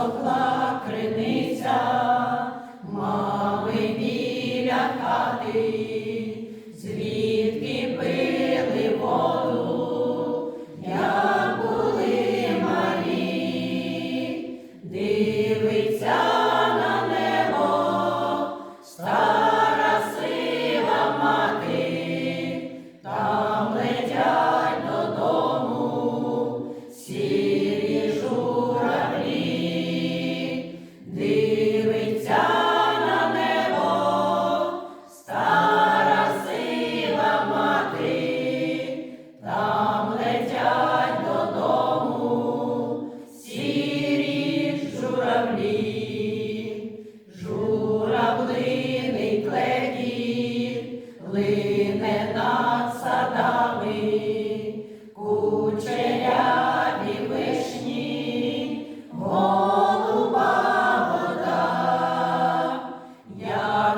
засохла криниця, мами біля хати,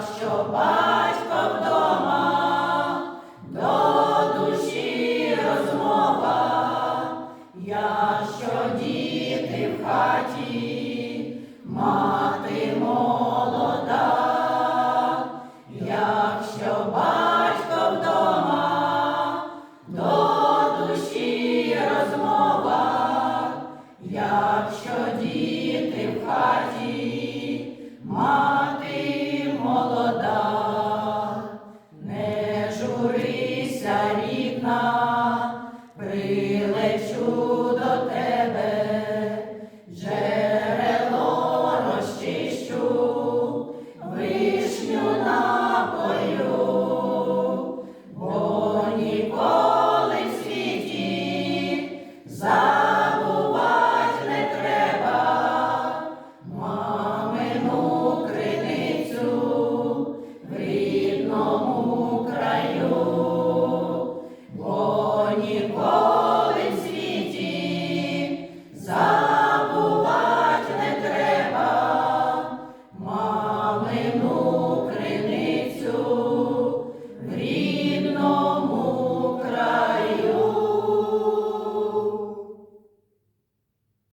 що батько вдома до душі розмова, я що діти в хаті, мати молода, якщо батько вдома, до душі розмова, якщо діти в хаті. мати